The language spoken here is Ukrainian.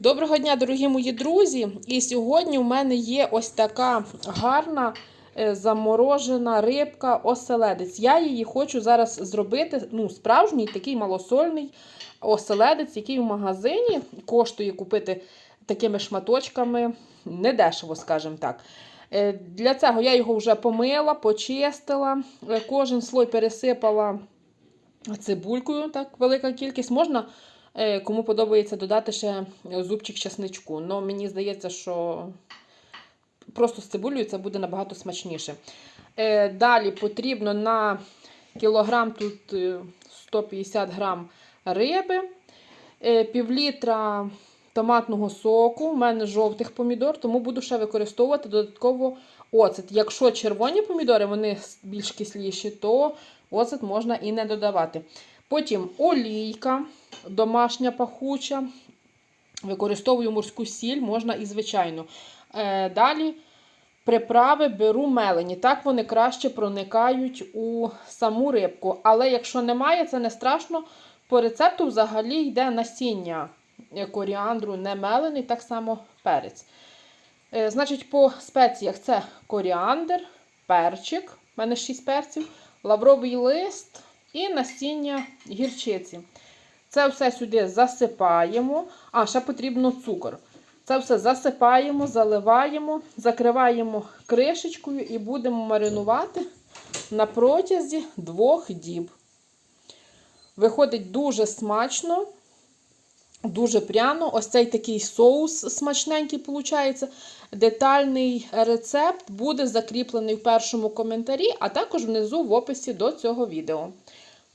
Доброго дня, дорогі мої друзі! І сьогодні у мене є ось така гарна е, заморожена рибка оселедець. Я її хочу зараз зробити ну, справжній такий малосольний оселедець, який в магазині коштує купити такими шматочками недешево, скажімо так. Е, Для цього я його вже помила, почистила, е, кожен слой пересипала цибулькою, так, велика кількість. Можна Кому подобається додати ще зубчик чесничку. Ну, мені здається, що просто з цибулею це буде набагато смачніше. Е, Далі потрібно на кілограм тут е, 150 грам риби, е, півлітра томатного соку. У мене жовтих помідор, тому буду ще використовувати додатково оцет. Якщо червоні помідори, вони більш кисліші, то оцет можна і не додавати. Потім олійка домашня пахуча. Використовую морську сіль, можна і звичайно. Е, далі приправи беру мелені. Так вони краще проникають у саму рибку. Але якщо немає, це не страшно. По рецепту взагалі йде насіння коріандру не мелений, так само перець. Е, значить, по спеціях це коріандр, перчик, у мене 6 перців, лавровий лист і насіння гірчиці. Це все сюди засипаємо. А, ще потрібно цукор. Це все засипаємо, заливаємо, закриваємо кришечкою і будемо маринувати на протязі двох діб. Виходить дуже смачно, дуже пряно. Ось цей такий соус смачненький, виходить. Детальний рецепт буде закріплений в першому коментарі, а також внизу в описі до цього відео.